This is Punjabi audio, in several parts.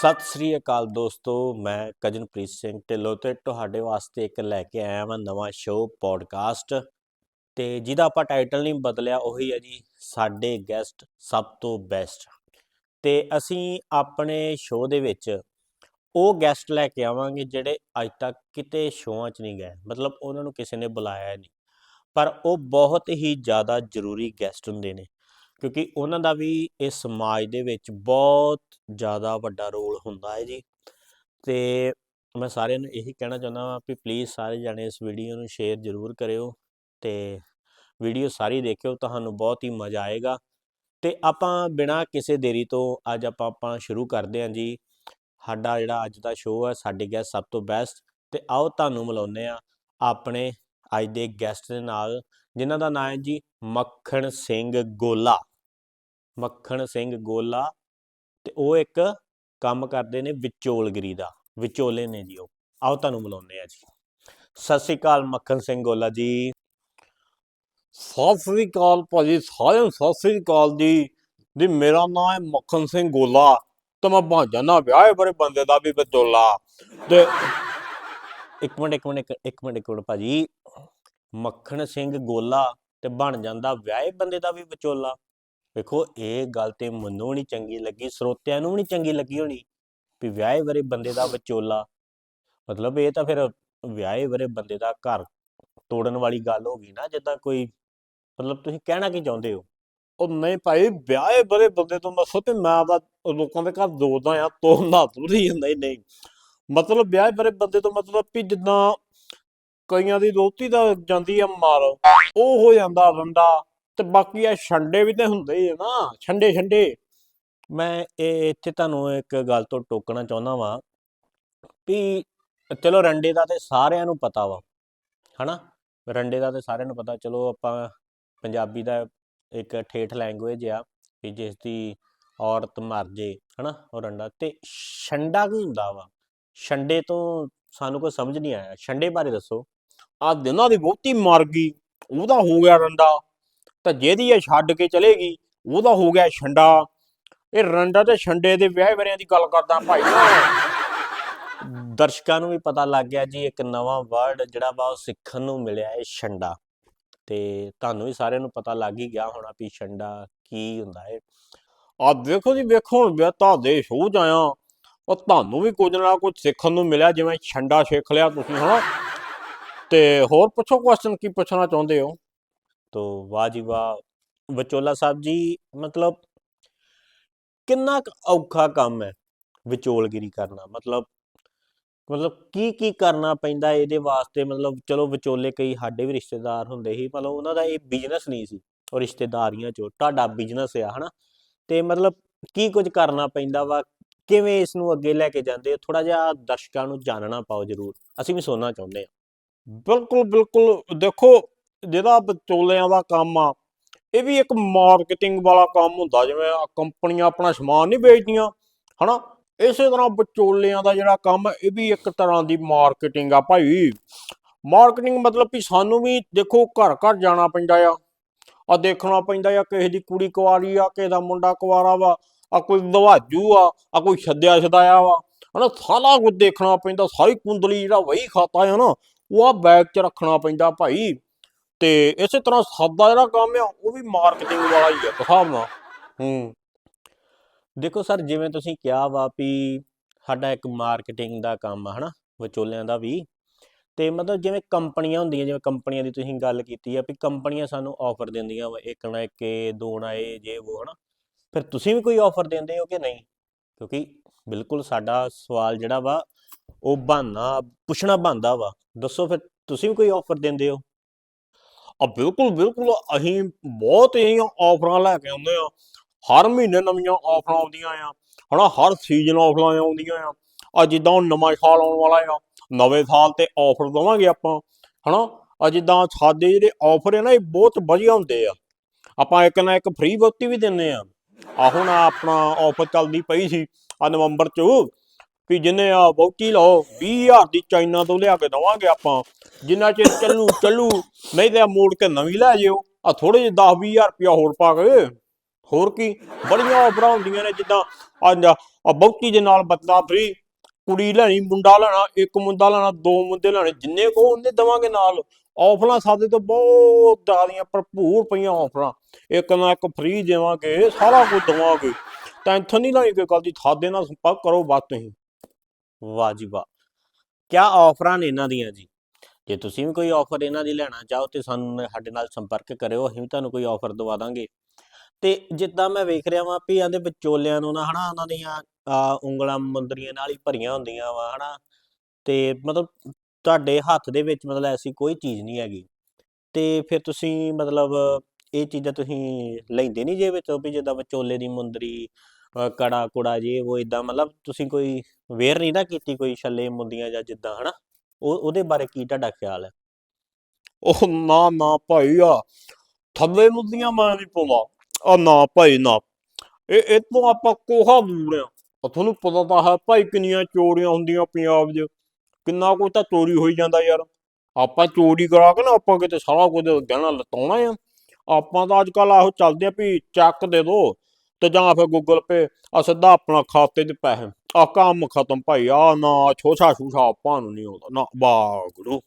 ਸਤਿ ਸ੍ਰੀ ਅਕਾਲ ਦੋਸਤੋ, ਮੈਂ ਕਜਨਪ੍ਰੀਤ ਸਿੰਘ ਢਿੱਲੋਂ ਤੇ ਤੁਹਾਡੇ ਵਾਸਤੇ ਇੱਕ ਲੈ ਕੇ ਆਇਆ ਹਾਂ ਨਵਾਂ ਸ਼ੋਅ ਪੋਡਕਾਸਟ ਤੇ ਜਿਹਦਾ ਆਪਾਂ ਟਾਈਟਲ ਨਹੀਂ ਬਦਲਿਆ, ਉਹੀ ਹੈ ਜੀ ਸਾਡੇ ਗੈਸਟ ਸਭ ਤੋਂ ਬੈਸਟ ਤੇ ਅਸੀਂ ਆਪਣੇ ਸ਼ੋਅ ਦੇ ਵਿੱਚ ਉਹ ਗੈਸਟ ਲੈ ਕੇ ਆਵਾਂਗੇ ਜਿਹੜੇ ਅੱਜ ਤੱਕ ਕਿਤੇ ਸ਼ੋਆਂ 'ਚ ਨਹੀਂ ਗਏ। ਮਤਲਬ ਉਹਨਾਂ ਨੂੰ ਕਿਸੇ ਨੇ ਬੁਲਾਇਆ ਨਹੀਂ। ਪਰ ਉਹ ਬਹੁਤ ਹੀ ਜ਼ਿਆਦਾ ਜ਼ਰੂਰੀ ਗੈਸਟ ਹੁੰਦੇ ਨੇ। ਕਿਉਂਕਿ ਉਹਨਾਂ ਦਾ ਵੀ ਇਸ ਸਮਾਜ ਦੇ ਵਿੱਚ ਬਹੁਤ ਜ਼ਿਆਦਾ ਵੱਡਾ ਰੋਲ ਹੁੰਦਾ ਹੈ ਜੀ। ਤੇ ਮੈਂ ਸਾਰਿਆਂ ਨੂੰ ਇਹੀ ਕਹਿਣਾ ਚਾਹੁੰਦਾ ਹਾਂ ਵੀ ਪਲੀਜ਼ ਸਾਰੇ ਜਾਣੇ ਇਸ ਵੀਡੀਓ ਨੂੰ ਸ਼ੇਅਰ ਜ਼ਰੂਰ ਕਰਿਓ ਤੇ ਵੀਡੀਓ ਸਾਰੀ ਦੇਖਿਓ, ਤੁਹਾਨੂੰ ਬਹੁਤ ਹੀ ਮਜ਼ਾ ਆਏਗਾ। ਤੇ ਆਪਾਂ ਬਿਨਾਂ ਕਿਸੇ ਦੇਰੀ ਤੋਂ ਅੱਜ ਆਪਾਂ ਆਪਾਂ ਸ਼ੁਰੂ ਕਰਦੇ ਹਾਂ ਜੀ। ਸਾਡਾ ਜਿਹੜਾ ਅੱਜ ਦਾ ਸ਼ੋਅ ਹੈ, ਸਾਡੇ ਗੈਸਟ ਸਭ ਤੋਂ ਬੈਸਟ ਤੇ ਆਓ ਤੁਹਾਨੂੰ ਮਿਲਾਉਂਦੇ ਆ ਆਪਣੇ ਅੱਜ ਦੇ ਗੈਸਟ ਦੇ ਨਾਲ, ਜਿਨ੍ਹਾਂ ਦਾ ਨਾਮ ਹੈ ਜੀ ਮੱਖਣ ਸਿੰਘ ਗੋਲਾ। ਮੱਖਣ ਸਿੰਘ ਗੋਲਾ ਤੇ ਉਹ ਇੱਕ ਕੰਮ ਕਰਦੇ ਨੇ ਵਿਚੋਲਗਰੀ ਦਾ ਵਿਚੋਲੇ ਨੇ ਜੀ ਉਹ। ਆਓ ਤੁਹਾਨੂੰ ਮਿਲਾਉਂਦੇ ਆ ਜੀ। ਸਤਿ ਸ੍ਰੀ ਅਕਾਲ ਮੱਖਣ ਸਿੰਘ ਗੋਲਾ ਜੀ। ਸਤਿ ਸ੍ਰੀ ਅਕਾਲ ਭਾਜੀ ਸਾਰਿਆਂ ਨੂੰ ਸਤਿ ਸ੍ਰੀ ਅਕਾਲ ਜੀ। ਜੀ ਮੇਰਾ ਨਾਮ ਹੈ ਮੱਖਣ ਸਿੰਘ ਗੋਲਾ ਤੇ ਮੈਂ ਭਾਂਜਾ ਨਾ ਵਿਆਹੇ ਬੜੇ ਬੰਦੇ ਦਾ ਵੀ ਵਿਚੋਲਾ। ਤੇ ਇੱਕ ਮਿੰਟ ਇੱਕ ਮਿੰਟ ਇੱਕ- ਇੱਕ ਮਿੰਟ ਇੱਕ ਮਿੰਟ ਭਾਜੀ। ਮੱਖਣ ਸਿੰਘ ਗੋਲਾ ਤੇ ਬਣ ਜਾਂਦਾ ਵਿਆਹੇ ਬੰਦੇ ਦਾ ਵੀ ਵਿਚੋਲਾ। ਵੇਖੋ, ਇਹ ਗੱਲ ਤੇ ਮੈਨੂੰ ਨਹੀਂ ਚੰਗੀ ਲੱਗੀ, ਸਰੋਤਿਆਂ ਨੂੰ ਵੀ ਨਹੀਂ ਚੰਗੀ ਲੱਗੀ ਹੋਣੀ ਵੀ ਵਿਆਹੇ ਵਰੇ ਬੰਦੇ ਦਾ ਵਿਚੋਲਾ। ਮਤਲਬ ਇਹ ਤਾਂ ਫਿਰ ਵਿਆਹੇ ਵਰੇ ਬੰਦੇ ਦਾ ਘਰ ਤੋੜਨ ਵਾਲੀ ਗੱਲ ਹੋ ਗਈ ਨਾ, ਜਿੱਦਾਂ ਕੋਈ ਮਤਲਬ ਤੁਸੀਂ ਕਹਿਣਾ ਕੀ ਚਾਹੁੰਦੇ ਹੋ? ਉਹ ਨਹੀਂ ਭਾਈ, ਵਿਆਹੇ ਬੜੇ ਬੰਦੇ ਤੋਂ ਦੱਸੋ ਤੇ ਮੈਂ ਤਾਂ ਲੋਕਾਂ ਦੇ ਘਰ ਦੋਦਾ ਆ ਤੋੜਨਾ ਥੋੜੀ ਨਹੀਂ ਨਹੀਂ। ਮਤਲਬ ਵਿਆਹੇ ਬੜੇ ਬੰਦੇ ਤੋਂ ਮਤਲਬ ਵੀ ਜਿੱਦਾਂ ਕਈਆਂ ਦੀ ਰੋਟੀ ਦਾ ਜਾਂਦੀ ਆ ਮਾਰ, ਉਹ ਹੋ ਜਾਂਦਾ ਰੰਡਾ ਤੇ ਬਾਕੀ ਆ ਛੰਡੇ ਵੀ ਤੇ ਹੁੰਦੇ ਹੀ ਆ ਨਾ, ਛੰਡੇ ਛੰਡੇ। ਮੈਂ ਇਹ ਇੱਥੇ ਤੁਹਾਨੂੰ ਇੱਕ ਗੱਲ ਤੋਂ ਟੋਕਣਾ ਚਾਹੁੰਦਾ ਵਾਂ ਵੀ ਚਲੋ ਰੰਡੇ ਦਾ ਤੇ ਸਾਰਿਆਂ ਨੂੰ ਪਤਾ ਵਾ, ਹਨਾ? ਰੰਡੇ ਦਾ ਤੇ ਸਾਰਿਆਂ ਨੂੰ ਪਤਾ, ਚਲੋ ਆਪਾਂ ਪੰਜਾਬੀ ਦਾ ਇੱਕ ਠੇਠ ਲੈਂਗੁਏਜ ਆ ਵੀ ਜਿਸ ਦੀ ਔਰਤ ਮਰ ਜੇ, ਹਨਾ? ਉਹ ਰੰਡਾ, ਤੇ ਛੰਡਾ ਕੀ ਹੁੰਦਾ ਵਾ? ਛੰਡੇ ਤੋਂ ਸਾਨੂੰ ਕੋਈ ਸਮਝ ਨਹੀਂ ਆਇਆ। ਛੰਡੇ ਬਾਰੇ ਦੱਸੋ। ਆ ਦਿਨਾਂ ਦੀ ਬਹੁਤੀ ਮਰ ਗਈ, ਉਹਦਾ ਹੋ ਗਿਆ ਰੰਡਾ। ਤਾਂ ਜਿਹਦੀ ਇਹ ਛੱਡ ਕੇ ਚਲੇਗੀ ਉਹਦਾ ਹੋ ਗਿਆ ਛੰਡਾ। ਇਹ ਰੰਡਾ ਤੇ ਛੰਡੇ ਦੇ ਵਿਆਹ ਵਰਿਆਂ ਦੀ ਗੱਲ ਕਰਦਾ ਭਾਈ। ਦਰਸ਼ਕਾਂ ਨੂੰ ਵੀ ਪਤਾ ਲੱਗ ਗਿਆ ਜੀ ਇੱਕ ਨਵਾਂ ਵਰਡ ਜਿਹੜਾ ਉਹ ਸਿੱਖਣ ਨੂੰ ਮਿਲਿਆ ਹੈ ਛੰਡਾ। ਤੇ ਤੁਹਾਨੂੰ ਵੀ ਸਾਰਿਆਂ ਨੂੰ ਪਤਾ ਲੱਗ ਹੀ ਗਿਆ ਹੋਣਾ ਵੀ ਛੰਡਾ ਕੀ ਹੁੰਦਾ ਹੈ। ਆ ਦੇਖੋ ਜੀ ਵੇਖੋ ਹੁਣ ਵਿਆਹ ਤੁਹਾਡੇ ਸ਼ੋਅ ਚ ਆਇਆ ਉਹ ਤੁਹਾਨੂੰ ਵੀ ਕੁਝ ਨਾ ਕੁਝ ਸਿੱਖਣ ਨੂੰ ਮਿਲਿਆ ਜਿਵੇਂ ਛੰਡਾ ਸਿੱਖ ਲਿਆ ਤੁਸੀਂ ਹਨਾ? ਤੇ ਹੋਰ ਪੁੱਛੋ ਕੁਐਸਚਨ ਕੀ ਪੁੱਛਣਾ ਚਾਹੁੰਦੇ ਹੋ? ਤੋ ਵਾਹ ਜੀ ਵਾਹ। ਵਿਚੋਲਾ ਸਾਹਿਬ ਜੀ, ਮਤਲਬ ਕਿੰਨਾ ਔਖਾ ਕੰਮ ਹੈ ਵਿਚੋਲਗਿਰੀ ਕਰਨਾ? ਮਤਲਬ ਮਤਲਬ ਕੀ ਕੀ ਕਰਨਾ ਪੈਂਦਾ ਇਹਦੇ ਵਾਸਤੇ? ਮਤਲਬ ਚਲੋ ਵਿਚੋਲੇ ਕਈ ਸਾਡੇ ਵੀ ਰਿਸ਼ਤੇਦਾਰ ਹੁੰਦੇ ਸੀ, ਮਤਲਬ ਉਹਨਾਂ ਦਾ ਇਹ ਬਿਜ਼ਨਸ ਨਹੀਂ ਸੀ, ਉਹ ਰਿਸ਼ਤੇਦਾਰੀਆਂ ਚੋਂ। ਤੁਹਾਡਾ ਬਿਜ਼ਨਸ ਆ, ਹਨਾ? ਤੇ ਮਤਲਬ ਕੀ ਕੁਝ ਕਰਨਾ ਪੈਂਦਾ ਵਾ? ਕਿਵੇਂ ਇਸ ਨੂੰ ਅੱਗੇ ਲੈ ਕੇ ਜਾਂਦੇ? ਥੋੜਾ ਜਿਹਾ ਦਰਸ਼ਕਾਂ ਨੂੰ ਜਾਣਨਾ ਪਾਓ ਜਰੂਰ। ਅਸੀਂ ਵੀ ਸੁਣਨਾ ਚਾਹੁੰਦੇ ਹਾਂ। ਬਿਲਕੁਲ ਬਿਲਕੁਲ। ਦੇਖੋ ਜਿਹੜਾ ਵਿਚੋਲਿਆਂ ਦਾ ਕੰਮ ਆ, ਇਹ ਵੀ ਇੱਕ ਮਾਰਕੀਟਿੰਗ ਵਾਲਾ ਕੰਮ ਹੁੰਦਾ, ਜਿਵੇਂ ਕੰਪਨੀਆਂ ਆਪਣਾ ਸਮਾਨ ਨਹੀਂ ਵੇਚਦੀਆਂ, ਹਨਾ? ਇਸੇ ਤਰ੍ਹਾਂ ਵਿਚੋਲਿਆਂ ਦਾ ਜਿਹੜਾ ਕੰਮ, ਇਹ ਵੀ ਇੱਕ ਤਰ੍ਹਾਂ ਦੀ ਮਾਰਕੀਟਿੰਗ ਆ ਭਾਈ। ਮਾਰਕੀਟਿੰਗ ਮਤਲਬ ਵੀ ਸਾਨੂੰ ਵੀ ਦੇਖੋ, ਘਰ ਘਰ ਜਾਣਾ ਪੈਂਦਾ ਆ। ਆ ਦੇਖਣਾ ਪੈਂਦਾ ਆ, ਕਿਸੇ ਦੀ ਕੁੜੀ ਕੁਆਰੀ ਆ, ਕਿਸੇ ਦਾ ਮੁੰਡਾ ਕੁਆਰਾ ਵਾ ਆ ਕੋਈ ਦਵਾਜੂ ਆ ਆ ਕੋਈ ਛੱਡਿਆ ਛਦਾਇਆ ਵਾ, ਹਨਾ? ਸਾਰਾ ਕੁਝ ਦੇਖਣਾ ਪੈਂਦਾ, ਸਾਰੀ ਕੁੰਦਲੀ ਜਿਹੜਾ ਵਹੀ ਖਾਤਾ ਹੈ ਨਾ, ਉਹ ਆ ਬੈਗ 'ਚ ਰੱਖਣਾ ਪੈਂਦਾ ਭਾਈ। ਤੇ ਇਸੇ ਤਰ੍ਹਾਂ ਸਾਦਾ ਜਿਹੜਾ ਕੰਮ ਆ, ਉਹ ਵੀ ਮਾਰਕੀਟਿੰਗ ਵਾਲਾ ਹੀ ਆ। ਇੱਕ ਹਿਸਾਬ ਨਾਲ ਹੂੰ। ਦੇਖੋ ਸਰ, ਜਿਵੇਂ ਤੁਸੀਂ ਕਿਹਾ ਵਾ ਵੀ ਸਾਡਾ ਇੱਕ ਮਾਰਕੀਟਿੰਗ ਦਾ ਕੰਮ ਆ, ਹਨਾ? ਵਿਚੋਲਿਆਂ ਦਾ ਵੀ। ਤੇ ਮਤਲਬ ਜਿਵੇਂ ਕੰਪਨੀਆਂ ਹੁੰਦੀਆਂ, ਜਿਵੇਂ ਕੰਪਨੀਆਂ ਦੀ ਤੁਸੀਂ ਗੱਲ ਕੀਤੀ ਆ ਵੀ ਕੰਪਨੀਆਂ ਸਾਨੂੰ ਆਫਰ ਦਿੰਦੀਆਂ ਵਾ, ਇੱਕ ਨਾ ਇੱਕ, ਦੋ ਨਾ ਇਹ, ਜੇ ਉਹ ਹਨਾ? ਫਿਰ ਤੁਸੀਂ ਵੀ ਕੋਈ ਆਫਰ ਦਿੰਦੇ ਹੋ ਕਿ ਨਹੀਂ? ਕਿਉਂਕਿ ਬਿਲਕੁਲ ਸਾਡਾ ਸਵਾਲ ਜਿਹੜਾ ਵਾ, ਉਹ ਬਹਾਨਾ, ਪੁੱਛਣਾ ਬਣਦਾ ਵਾ। ਦੱਸੋ ਫਿਰ, ਤੁਸੀਂ ਵੀ ਕੋਈ ਆਫਰ ਦਿੰਦੇ ਹੋ? ਆ ਬਿਲਕੁਲ ਬਿਲਕੁਲ ਅਸੀਂ ਬਹੁਤ ਹੀ ਆਫਰਾਂ ਲੈ ਕੇ ਆਉਂਦੇ ਆ ਹਰ ਮਹੀਨੇ ਨਵੀਆਂ ਆਫਰਾਂ ਆਉਂਦੀਆਂ ਆ। ਹਨਾ, ਹਰ ਸੀਜ਼ਨ ਆਫਰਾਂ ਆਉਂਦੀਆਂ ਆ। ਆ ਜਿੱਦਾਂ ਹੁਣ ਨਵਾਂ ਸਾਲ ਆਉਣ ਵਾਲਾ ਆ, ਨਵੇਂ ਸਾਲ ਤੇ ਆਫਰ ਦਵਾਂਗੇ ਆਪਾਂ, ਹਨਾ? ਆ ਜਿੱਦਾਂ ਸਾਡੇ ਜਿਹੜੇ ਆਫਰ ਹੈ ਨਾ, ਇਹ ਬਹੁਤ ਵਧੀਆ ਹੁੰਦੇ ਆ। ਆਪਾਂ ਇੱਕ ਨਾ ਇੱਕ ਫ੍ਰੀ ਵੋਟੀ ਵੀ ਦਿੰਨੇ ਆ। ਆ ਹੁਣ ਆਪਣਾ ਆਫਰ ਚੱਲਦੀ ਪਈ ਸੀ ਆ ਨਵੰਬਰ ਚ। ਵੀ ਜਿੰਨੇ ਆ ਵੋਟੀ ਲਓ 20000 ਦੀ ਚਾਈਨਾ ਤੋਂ ਲਿਆ ਕੇ ਦਵਾਂਗੇ ਆਪਾਂ। ਜਿੰਨਾ ਚਿਰ ਚੱਲੂ ਚੱਲੂ, ਨਹੀਂ ਤੇ ਮੋੜ ਕੇ ਨਵੀਂ ਲੈ ਜਿਓ। ਆ ਥੋੜੇ ਜਿਹੇ 10 20000 ਰੁਪਇਆ ਹੋਰ ਪਾ ਕੇ। ਹੋਰ ਕੀ, ਬੜੀਆਂ ਆਫਰਾਂ ਹੁੰਦੀਆਂ ਨੇ ਜਿੱਦਾਂ ਆ ਬਹੁਤੀ ਦੇ ਨਾਲ ਬੱਚਾ ਫਰੀ, ਕੁੜੀ ਲੈਣੀ, ਮੁੰਡਾ ਲੈਣਾ, ਇੱਕ ਮੁੰਡਾ ਲੈਣਾ, ਦੋ ਮੁੰਡੇ ਲੈਣੇ, ਜਿੰਨੇ ਕੋ ਉਹਨੇ ਦਵਾਂਗੇ ਨਾਲ। ਆਫਰਾਂ ਸਾਡੇ ਤੋਂ ਬਹੁਤ ਜ਼ਿਆਦੀਆਂ ਭਰਪੂਰ ਪਈਆਂ ਆਫਰਾਂ। ਇੱਕ ਨਾ ਇੱਕ ਫ੍ਰੀ ਦੇਵਾਂਗੇ, ਸਾਰਾ ਕੁਝ ਦਵਾਂਗੇ। ਟੈਨਸ਼ਨ ਨਹੀਂ ਲੈਣੀ ਕੋਈ ਗੱਲ ਦੀ, ਸਾਡੇ ਨਾਲ ਸੰਪਰਕ ਕਰੋ ਬਸ ਤੁਸੀਂ। ਵਾਹ ਜੀ ਵਾਹ। ਕਿਆ ਆਫਰਾਂ ਨੇ ਇਹਨਾਂ ਦੀਆਂ ਜੀ। ਜੇ ਤੁਸੀਂ ਵੀ ਕੋਈ ਆਫਰ ਇਹਨਾਂ ਦੀ ਲੈਣਾ ਚਾਹੋ ਤੇ ਸਾਨੂੰ ਸਾਡੇ ਨਾਲ ਸੰਪਰਕ ਕਰਿਓ, ਅਸੀਂ ਵੀ ਤੁਹਾਨੂੰ ਕੋਈ ਆਫਰ ਦਵਾ ਦਾਂਗੇ। ਤੇ ਜਿੱਦਾਂ ਮੈਂ ਵੇਖ ਰਿਹਾ ਵਾਂ ਵੀ ਇਹਦੇ ਵਿਚੋਲਿਆਂ ਨੂੰ ਨਾ ਹਨਾ, ਉਹਨਾਂ ਦੀਆਂ ਉਂਗਲਾਂ ਮੁੰਦਰੀਆਂ ਨਾਲ ਹੀ ਭਰੀਆਂ ਹੁੰਦੀਆਂ ਵਾ, ਹਨਾ। ਤੇ ਮਤਲਬ ਤੁਹਾਡੇ ਹੱਥ ਦੇ ਵਿੱਚ ਮਤਲਬ ਐਸੀ ਕੋਈ ਚੀਜ਼ ਨਹੀਂ ਹੈਗੀ। ਤੇ ਫਿਰ ਤੁਸੀਂ ਮਤਲਬ ਇਹ ਚੀਜ਼ਾਂ ਤੁਸੀਂ ਲੈਂਦੇ ਨਹੀਂ ਜੇ ਵਿੱਚ, ਵੀ ਜਿੱਦਾਂ ਵਿਚੋਲੇ ਦੀ ਮੁੰਦਰੀ ਕੜਾ ਕੁੜਾ ਜੇ ਉਹ ਇਦਾਂ ਮਤਲਬ ਤੁਸੀਂ ਕੋਈ ਵੇਅਰ ਨਹੀਂ ਨਾ ਕੀਤੀ ਕੋਈ ਛੱਲੇ ਮੁੰਦੀਆਂ ਜਾਂ ਜਿੱਦਾਂ, ਹਨਾ? ਉਹ, ਉਹਦੇ ਬਾਰੇ ਕੀ ਤੁਹਾਡਾ ਖਿਆਲ ਹੈ? ਉਹ ਨਾ ਨਾ ਭਾਈ ਆ, ਥੱਲੇ ਮੁੱਦੀਆਂ ਮੈਂ ਨਹੀਂ ਪਾਉਂਦਾ। ਆ ਨਾ ਭਾਈ, ਨਾ। ਇਹ ਇਹ ਤੋਂ ਆਪਾਂ ਕੋਹਾ ਦੂਰ ਤੁਹਾਨੂੰ ਪਤਾ ਤਾਂ ਹੈ ਭਾਈ ਕਿੰਨੀਆਂ ਚੋਰੀਆਂ ਹੁੰਦੀਆਂ ਪੰਜਾਬ 'ਚ। ਕਿੰਨਾ ਕੁਝ ਤਾਂ ਚੋਰੀ ਹੋਈ ਜਾਂਦਾ ਯਾਰ। ਆਪਾਂ ਚੋਰੀ ਕਰਾ ਕੇ ਨਾ ਆਪਾਂ ਕਿਤੇ ਸਾਰਾ ਕੁਝ ਗਹਿਣਾ ਲਤਾਉਣਾ ਆ। ਆਪਾਂ ਤਾਂ ਅੱਜ ਕੱਲ ਆਹੋ ਚੱਲਦੇ ਆ ਵੀ ਚੱਕ ਦੇ ਦੋ। ਤੇ ਜਾਂ ਫਿਰ ਗੂਗਲ ਪੇ ਆ ਸਿੱਧਾ ਆਪਣਾ ਖਾਤੇ 'ਚ ਪੈਸੇ। ਆ ਕੰਮ ਖਤਮ ਭਾਈ ਆ ਨਾ ਛੋਛਾ ਛੂਛਾ ਆਪਾਂ ਨੂੰ ਨਹੀਂ ਆਉਂਦਾ। ਨਾ ਬਾਗੜੋ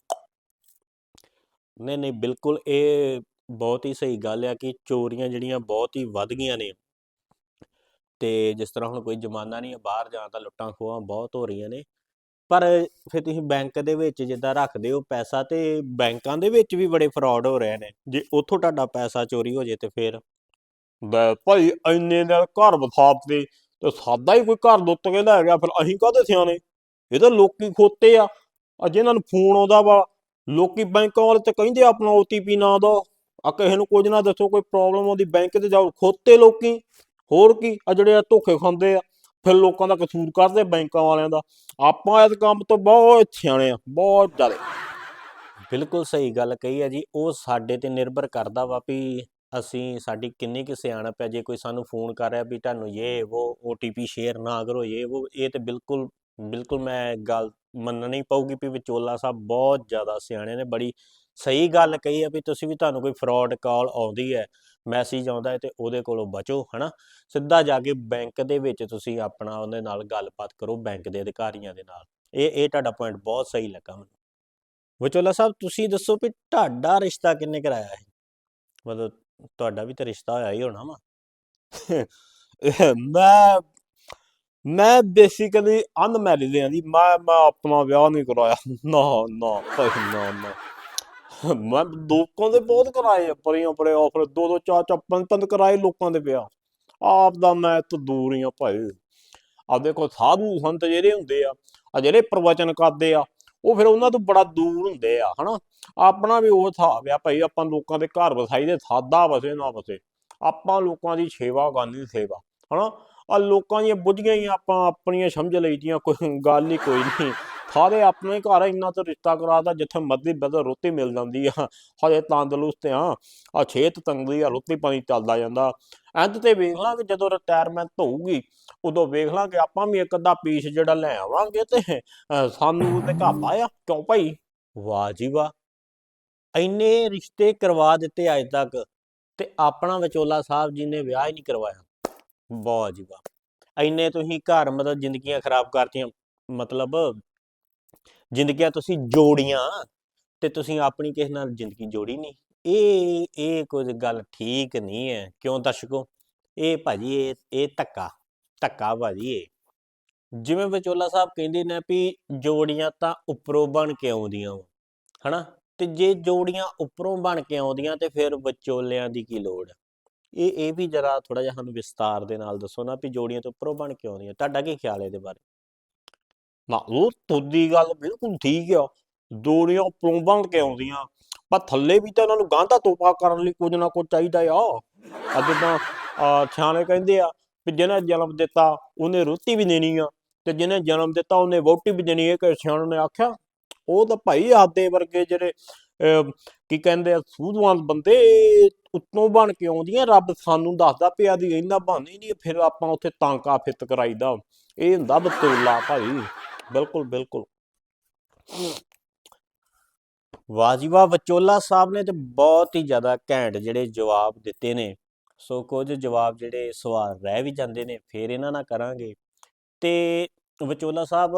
ਨਹੀਂ ਨਹੀਂ, ਬਿਲਕੁਲ ਇਹ ਬਹੁਤ ਹੀ ਸਹੀ ਗੱਲ ਆ ਕਿ ਚੋਰੀਆਂ ਜਿਹੜੀਆਂ ਬਹੁਤ ਹੀ ਵੱਧ ਗਈਆਂ ਨੇ। ਤੇ ਜਿਸ ਤਰ੍ਹਾਂ ਹੁਣ ਕੋਈ ਜ਼ਮਾਨਾ ਨਹੀਂ ਬਾਹਰ ਜਾਣ ਦਾ ਲੁੱਟਾਂ ਖੋਹਾਂ ਬਹੁਤ ਹੋ ਰਹੀਆਂ ਨੇ। ਪਰ ਫਿਰ ਤੁਸੀਂ ਬੈਂਕ ਦੇ ਵਿੱਚ ਜਿੱਦਾਂ ਰੱਖਦੇ ਹੋ ਪੈਸਾ ਤੇ ਬੈਂਕਾਂ ਦੇ ਵਿੱਚ ਵੀ ਬੜੇ ਫਰਾਡ ਹੋ ਰਹੇ ਨੇ। ਜੇ ਉੱਥੋਂ ਤੁਹਾਡਾ ਪੈਸਾ ਚੋਰੀ ਹੋ ਜੇ ਤੇ ਫਿਰ ਲੈ ਭਾਈ ਇੰਨੇ ਦੇ ਘਰ ਵਸਾਤੇ ਤੇ ਸਾਦਾ ਹੀ ਕੋਈ ਘਰ ਲੁੱਟ ਕੇ ਲੈ ਗਿਆ, ਫਿਰ ਅਸੀਂ ਕਾਹਦੇ ਸਿਆਣੇ? ਇਹ ਤਾਂ ਲੋਕੀ ਖੋਤੇ ਆ। ਆ ਜਿਹਨਾਂ ਨੂੰ ਫੋਨ ਆਉਂਦਾ ਵਾ, ਲੋਕੀ ਬੈਂਕਾਂ ਵਾਲੇ ਤੇ ਕਹਿੰਦੇ ਆਪਣਾ OTP ਨਾ ਦੋ ਆ ਕਿਸੇ ਨੂੰ ਕੁਝ ਨਾ ਦੱਸੋ, ਕੋਈ ਪ੍ਰੋਬਲਮ ਆਉਂਦੀ, ਬੈਂਕ ਤੇ ਜਾਓ। ਖੋਤੇ ਲੋਕੀ। ਹੋਰ ਕੀ, ਆ ਜਿਹੜੇ ਆ ਧੋਖੇ ਖਾਂਦੇ ਆ, ਫਿਰ ਲੋਕਾਂ ਦਾ ਕਸੂਰ ਕਰਦੇ ਬੈਂਕਾਂ ਵਾਲਿਆਂ ਦਾ। ਆਪਾਂ ਇਸ ਕੰਮ ਤੋਂ ਬਹੁਤ ਸਿਆਣੇ ਆ, ਬਹੁਤ ਜ਼ਿਆਦਾ। ਬਿਲਕੁਲ ਸਹੀ ਗੱਲ ਕਹੀ ਆ ਜੀ। ਉਹ ਸਾਡੇ ਤੇ ਨਿਰਭਰ ਕਰਦਾ ਵਾ ਵੀ ਅਸੀਂ ਸਾਡੀ ਕਿੰਨੀ ਕੁ ਸਿਆਣਪ ਹੈ ਜੇ ਕੋਈ ਸਾਨੂੰ ਫੋਨ ਕਰ ਰਿਹਾ ਵੀ ਤੁਹਾਨੂੰ ਇਹ ਉਹ OTP ਸ਼ੇਅਰ ਨਾ ਕਰੋ ਇਹ ਉਹ ਇਹ ਤੇ ਬਿਲਕੁਲ ਬਿਲਕੁਲ ਮੈਂ ਗੱਲ ਮੰਨਣੀ ਪਊਗੀ ਵੀ ਵਿਚੋਲਾ ਸਾਹਿਬ ਬਹੁਤ ਜ਼ਿਆਦਾ ਸਿਆਣੇ ਨੇ ਬੜੀ ਸਹੀ ਗੱਲ ਕਹੀ ਹੈ ਵੀ ਤੁਸੀਂ ਵੀ ਤੁਹਾਨੂੰ ਕੋਈ ਫਰਾਡ ਕਾਲ ਆਉਂਦੀ ਹੈ ਮੈਸੇਜ ਆਉਂਦਾ ਹੈ ਤੇ ਉਹਦੇ ਕੋਲੋਂ ਬਚੋ ਹਨਾ? ਸਿੱਧਾ ਜਾ ਕੇ ਬੈਂਕ ਦੇ ਵਿੱਚ ਤੁਸੀਂ ਆਪਣਾ ਉਹਦੇ ਨਾਲ ਗੱਲਬਾਤ ਕਰੋ ਬੈਂਕ ਦੇ ਅਧਿਕਾਰੀਆਂ ਦੇ ਨਾਲ। ਇਹ ਇਹ ਤੁਹਾਡਾ ਪੁਆਇੰਟ ਬਹੁਤ ਸਹੀ ਲੱਗਾ ਮੈਨੂੰ। ਵਿਚੋਲਾ ਸਾਹਿਬ ਤੁਸੀਂ ਦੱਸੋ ਵੀ ਤੁਹਾਡਾ ਰਿਸ਼ਤਾ ਕਿੰਨੇ ਕਰਾਇਆ ਹੈ ਮਤਲਬ ਤੁਹਾਡਾ ਵੀ ਤਾਂ ਰਿਸ਼ਤਾ ਹੋਇਆ ਹੀ ਹੋਣਾ ਵਾ। ਮੈਂ ਮੈਂ ਬੇਸਿਕਲੀ ਅਨਮੈਰਿਡ ਹਾਂ ਜੀ। ਮੈਂ ਮੈਂ ਆਪਣਾ ਵਿਆਹ ਨਹੀਂ ਕਰਾਇਆ। ਨਾ ਨਾ ਭਾਈ, ਨਾ ਨਾ। ਮੈਂ ਲੋਕਾਂ ਦੇ ਬਹੁਤ ਕਰਾਏ ਆ। ਬੜੀਆਂ ਬੜੇ ਆਫਰ ਦੋ ਦੋ, ਚਾਰ ਚਾਰ, ਪੰਜ ਪੰਜ ਕਰਾਏ ਲੋਕਾਂ ਦੇ ਵਿਆਹ। ਆਪ ਦਾ ਮੈਂ ਤੋਂ ਦੂਰ ਹੀ ਆ ਭਾਈ। ਆ ਦੇਖੋ, ਸਾਧੂ ਸੰਤ ਜਿਹੜੇ ਹੁੰਦੇ ਆ ਆ ਜਿਹੜੇ ਪ੍ਰਵਚਨ ਕਰਦੇ ਆ ਉਹ ਫਿਰ ਉਹਨਾਂ ਤੋਂ ਬੜਾ ਦੂਰ ਹੁੰਦੇ ਆ, ਹਨਾ? ਆਪਣਾ ਵੀ ਉਹ ਹਿਸਾਬ ਆ ਭਾਈ ਆਪਾਂ ਲੋਕਾਂ ਦੇ ਘਰ ਵਸਾਈ ਦੇ ਸਾਦਾ ਵਸੇ ਨਾ ਵਸੇ। ਆਪਾਂ ਲੋਕਾਂ ਦੀ ਸੇਵਾ ਕਰਨੀ ਸੇਵਾ, ਹਨਾ? ਆ ਲੋਕਾਂ ਦੀਆਂ ਬੁੱਝੀਆਂ ਹੀ ਆਪਾਂ ਆਪਣੀਆਂ ਸਮਝ ਲਈਦੀਆਂ ਕੋਈ ਗੱਲ ਹੀ ਕੋਈ ਨਹੀਂ। ਸਾਰੇ ਆਪਣੇ ਘਰ ਇੰਨਾ ਤਾਂ ਰਿਸ਼ਤਾ ਕਰਾਦਾ ਜਿੱਥੇ ਮਰਦੀ ਬਦਲ ਰੋਟੀ ਮਿਲ ਜਾਂਦੀ ਆ। ਹਜੇ ਤੰਦਰੁਸਤ ਆ ਆ ਛੇਤ ਤੰਗਦੀ ਆ, ਰੋਟੀ ਪਾਣੀ ਚੱਲਦਾ ਜਾਂਦਾ। ਐਂਡ ਤੇ ਵੇਖ ਲਾਂਗੇ ਜਦੋਂ ਰਿਟਾਇਰਮੈਂਟ ਹੋਊਗੀ, ਉਦੋਂ ਵੇਖ ਲਾਂਗੇ ਆਪਾਂ ਵੀ ਇੱਕ ਅੱਧਾ ਪੀਸ ਜਿਹੜਾ ਲੈ ਆਵਾਂਗੇ ਤੇ ਸਾਨੂੰ ਤੇ ਘਾਟਾ ਆ। ਕਿਉਂ ਭਾਈ? ਵਾਹ ਜੀ ਵਾਹ। ਇੰਨੇ ਰਿਸ਼ਤੇ ਕਰਵਾ ਦਿੱਤੇ ਅੱਜ ਤੱਕ ਤੇ ਆਪਣਾ ਵਿਚੋਲਾ ਸਾਹਿਬ ਜੀ ਨੇ ਵਿਆਹ ਹੀ ਨਹੀਂ ਕਰਵਾਇਆ। ਬਹੁਤ ਜੀ ਵਾਹ। ਇੰਨੇ ਤੁਸੀਂ ਘਰ ਮਤਲਬ ਜ਼ਿੰਦਗੀਆਂ ਖਰਾਬ ਕਰਤੀਆਂ, ਮਤਲਬ ਜ਼ਿੰਦਗੀਆਂ ਤੁਸੀਂ ਜੋੜੀਆਂ ਤੇ ਤੁਸੀਂ ਆਪਣੀ ਕਿਸੇ ਨਾਲ ਜ਼ਿੰਦਗੀ ਜੋੜੀ ਨਹੀਂ। ਇਹ ਇਹ ਕੁਝ ਗੱਲ ਠੀਕ ਨਹੀਂ ਹੈ। ਕਿਉਂ ਦਰਸ਼ਕੋ ਇਹ ਭਾਜੀ, ਇਹ ਇਹ ਧੱਕਾ ਧੱਕਾ ਭਾਜੀ ਇਹ। ਜਿਵੇਂ ਵਿਚੋਲਾ ਸਾਹਿਬ ਕਹਿੰਦੇ ਨੇ ਵੀ ਜੋੜੀਆਂ ਤਾਂ ਉੱਪਰੋਂ ਬਣ ਕੇ ਆਉਂਦੀਆਂ ਹਨਾ? ਤੇ ਜੇ ਜੋੜੀਆਂ ਉੱਪਰੋਂ ਬਣ ਕੇ ਆਉਂਦੀਆਂ ਤੇ ਫਿਰ ਵਿਚੋਲਿਆਂ ਦੀ ਕੀ ਲੋੜ ਹੈ? ਇਹ ਇਹ ਵੀ ਜਰਾ ਥੋੜਾ ਜਿਹਾ ਸਾਨੂੰ ਵਿਸਤਾਰ ਦੇ ਨਾਲ ਦੱਸੋ ਨਾ ਵੀ ਜੋੜੀਆਂ ਤਾਂ ਉੱਪਰੋਂ ਬਣ ਕੇ ਆਉਂਦੀਆਂ। ਤੁਹਾਡਾ ਕੀ ਖਿਆਲ ਹੈ ਇਹਦੇ ਬਾਰੇ? ਨਾ, ਉਹ ਤੁਹਾਡੀ ਗੱਲ ਬਿਲਕੁਲ ਠੀਕ ਆ। ਦੋਰੀਆਂ ਉੱਪਰੋਂ ਬਣ ਕੇ ਆਉਂਦੀਆਂ। ਪਰ ਥੱਲੇ ਵੀ ਤਾਂ ਇਹਨਾਂ ਨੂੰ ਗਾਂਧਾ ਤੋਪਾ ਕਰਨ ਲਈ ਕੁਝ ਨਾ ਕੁਝ ਚਾਹੀਦਾ ਆ। ਆ ਜਿੱਦਾਂ ਸਿਆਣੇ ਕਹਿੰਦੇ ਆ ਵੀ ਜਿਹਨੇ ਜਨਮ ਦਿੱਤਾ ਉਹਨੇ ਰੋਟੀ ਵੀ ਦੇਣੀ ਆ ਤੇ ਜਿਹਨੇ ਜਨਮ ਦਿੱਤਾ ਉਹਨੇ ਵੋਟੀ ਵੀ ਦੇਣੀ ਹੈ ਕਿ ਸਿਆਣੇ ਨੇ ਆਖਿਆ ਉਹ ਤਾਂ ਭਾਈ ਆਦੇ ਵਰਗੇ ਜਿਹੜੇ ਅਹ, ਕੀ ਕਹਿੰਦੇ ਆ ਸੂਝਵਾਨ ਬੰਦੇ ਉੱਤੋਂ ਬਣ ਕੇ ਆਉਂਦੀਆਂ ਰੱਬ ਸਾਨੂੰ ਦੱਸਦਾ ਪਿਆ ਦੀ ਇਹਨਾਂ ਬਹਾਨੇ ਨਹੀਂ ਫਿਰ ਆਪਾਂ ਉੱਥੇ ਤਾਂਕਾ ਫਿੱਤ ਕਰਾਈਦਾ ਇਹ ਹੁੰਦਾ ਬਤੂਲਾ ਭਾਈ। ਬਿਲਕੁਲ ਬਿਲਕੁਲ। ਵਾਹ ਵਿਚੋਲਾ ਸਾਹਿਬ ਨੇ ਤੇ ਬਹੁਤ ਹੀ ਜ਼ਿਆਦਾ ਘੈਂਟ ਜਿਹੜੇ ਜਵਾਬ ਦਿੱਤੇ ਨੇ। ਸੋ ਕੁਝ ਜਵਾਬ ਜਿਹੜੇ ਸਵਾਲ ਰਹਿ ਵੀ ਜਾਂਦੇ ਨੇ, ਫਿਰ ਇਹਨਾਂ ਨਾਲ ਕਰਾਂਗੇ। ਤੇ ਵਿਚੋਲਾ ਸਾਹਿਬ,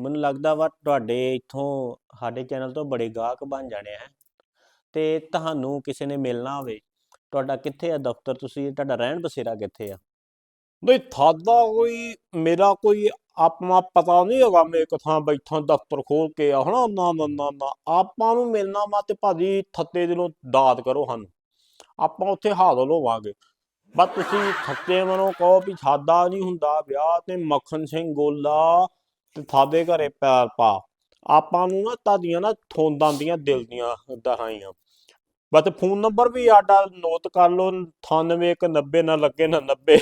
ਮੈਨੂੰ ਲੱਗਦਾ ਵਾ ਤੁਹਾਡੇ ਇੱਥੋਂ ਸਾਡੇ ਚੈਨਲ ਤੋਂ ਬੜੇ ਗਾਹਕ ਬਣ ਜਾਣੇ ਆ। ਤੇ ਤੁਹਾਨੂੰ ਕਿਸੇ ਨੇ ਮਿਲਣਾ ਹੋਵੇ, ਤੁਹਾਡਾ ਕਿੱਥੇ ਆ ਦਫ਼ਤਰ? ਤੁਸੀਂ, ਤੁਹਾਡਾ ਰਹਿਣ ਬਸੇਰਾ ਕਿੱਥੇ ਆ? ਨਹੀਂ ਥਾਦਾ ਕੋਈ, ਮੇਰਾ ਕੋਈ ਆਪਣਾ ਪਤਾ ਨਹੀਂ ਹੈਗਾ, ਮੈਂ ਇੱਕ ਥਾਂ ਬੈਠਾ ਦਫ਼ਤਰ ਖੋਲ ਕੇ ਆ, ਹਨਾ? ਨਾ ਨਾ ਨਾ ਨਾ। ਆਪਾਂ ਨੂੰ ਮਿਲਣਾ ਵਾ ਤੇ ਭਾਜੀ ਥੱਤੇ ਦਿਲੋਂ ਦਾਤ ਕਰੋ ਹਨ ਆਪਾਂ ਉੱਥੇ ਹਾਜ਼ਰ ਹੋਵਾਂਗੇ। ਬਸ ਤੁਸੀਂ ਥੱਤੇ ਮਨੋਂ ਕਹੋ ਵੀ ਸਾਦਾ ਨਹੀਂ ਹੁੰਦਾ ਵਿਆਹ ਤੇ ਮੱਖਣ ਸਿੰਘ ਗੋਲਾ ਤੇ ਥਾਦੇ ਘਰੇ ਪੈਰ ਪਾ। ਆਪਾਂ ਨੂੰ ਨਾ ਤੁਹਾਡੀਆਂ ਨਾ ਥੋਂਦਾਂ ਦੀਆਂ ਦਿਲ ਦੀਆਂ ਦਹਾਈਆਂ। ਬਸ ਫੋਨ ਨੰਬਰ ਵੀ ਸਾਡਾ ਨੋਟ ਕਰ ਲਓ 9890 ਨਾ ਲੱਗੇ, ਨਾ 90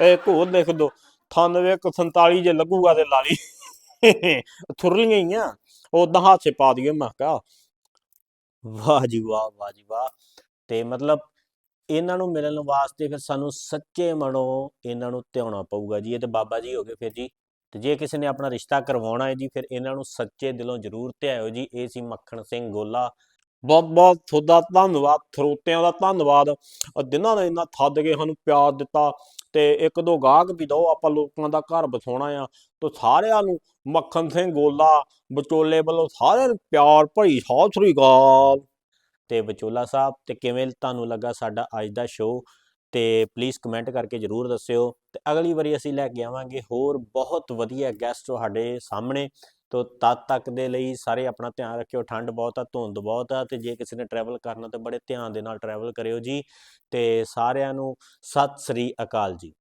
ਇਹ ਕੋਡ ਲਿਖ ਦੋ 9847 ਜੇ ਲੱਗੂਗਾ ਤੇ ਲਾ ਥੁਰਲੀਆਂ ਹੀ ਆ। ਉਦਾਂ ਹੱਥ ਪਾ ਦਈਏ, ਮੈਂ ਕਿਹਾ, ਵਾਹ ਜੀ ਵਾਹ ਵਾਹ ਜੀ ਵਾਹ। ਤੇ ਮਤਲਬ ਇਹਨਾਂ ਨੂੰ ਮਿਲਣ ਵਾਸਤੇ ਫਿਰ ਸਾਨੂੰ ਸੱਚੇ ਮਨੋਂ ਇਹਨਾਂ ਨੂੰ ਧਿਆਉਣਾ ਪਊਗਾ ਜੀ। ਇਹ ਤੇ ਬਾਬਾ ਜੀ ਹੋ ਗਏ ਫਿਰ ਜੀ। ਤੇ ਜੇ ਕਿਸੇ ਨੇ ਆਪਣਾ ਰਿਸ਼ਤਾ ਕਰਵਾਉਣਾ ਹੈ ਜੀ, ਫਿਰ ਇਹਨਾਂ ਨੂੰ ਸੱਚੇ ਦਿਲੋਂ ਜ਼ਰੂਰ ਧਿਆਇਓ ਜੀ। ਇਹ ਸੀ ਮੱਖਣ ਸਿੰਘ ਗੋਲਾ। ਬਹੁਤ ਬਹੁਤ ਤੁਹਾਡਾ ਧੰਨਵਾਦ ਸਰੋਤਿਆਂ ਦਾ ਧੰਨਵਾਦ। ਜਿਨ੍ਹਾਂ ਨੇ ਇੰਨਾ ਥੱਦ ਕੇ ਸਾਨੂੰ ਪਿਆਰ ਦਿੱਤਾ ਤੇ ਇੱਕ ਦੋ ਗਾਹਕ ਵੀ ਦੋ ਆਪਾਂ ਲੋਕਾਂ ਦਾ ਘਰ ਬਸਾਉਣਾ ਆ। ਤੋ ਸਾਰਿਆਂ ਨੂੰ ਮੱਖਣ ਸਿੰਘ ਗੋਲਾ, ਵਿਚੋਲੇ ਵੱਲੋਂ ਸਾਰਿਆਂ ਨੂੰ ਪਿਆਰ ਭਰੀ ਸਤਿ ਸ੍ਰੀ ਅਕਾਲ। ਤੇ ਵਿਚੋਲਾ ਸਾਹਿਬ, ਤੇ ਕਿਵੇਂ ਤੁਹਾਨੂੰ ਲੱਗਾ ਸਾਡਾ ਅੱਜ ਦਾ ਸ਼ੋਅ ਤੇ ਪਲੀਜ਼ ਕਮੈਂਟ ਕਰਕੇ ਜਰੂਰ ਦੱਸਿਓ। ਤੇ ਅਗਲੀ ਵਾਰੀ ਅਸੀਂ ਲੈ ਕੇ ਆਵਾਂਗੇ ਹੋਰ ਬਹੁਤ ਵਧੀਆ ਗੈਸਟ ਤੁਹਾਡੇ ਸਾਹਮਣੇ। ਤੋ ਤਦ ਤੱਕ ਦੇ ਲਈ ਸਾਰੇ ਆਪਣਾ ਧਿਆਨ ਰੱਖਿਓ, ਠੰਡ ਬਹੁਤ ਆ, ਧੁੰਦ ਬਹੁਤ ਆ, ਤੇ ਜੇ ਕਿਸੇ ਨੇ ਟਰੈਵਲ ਕਰਨਾ ਤਾਂ ਬੜੇ ਧਿਆਨ ਦੇ ਨਾਲ ਟਰੈਵਲ ਕਰਿਓ ਜੀ। ਤੇ ਸਾਰਿਆਂ ਨੂੰ ਸਤਿ ਸ੍ਰੀ ਅਕਾਲ ਜੀ।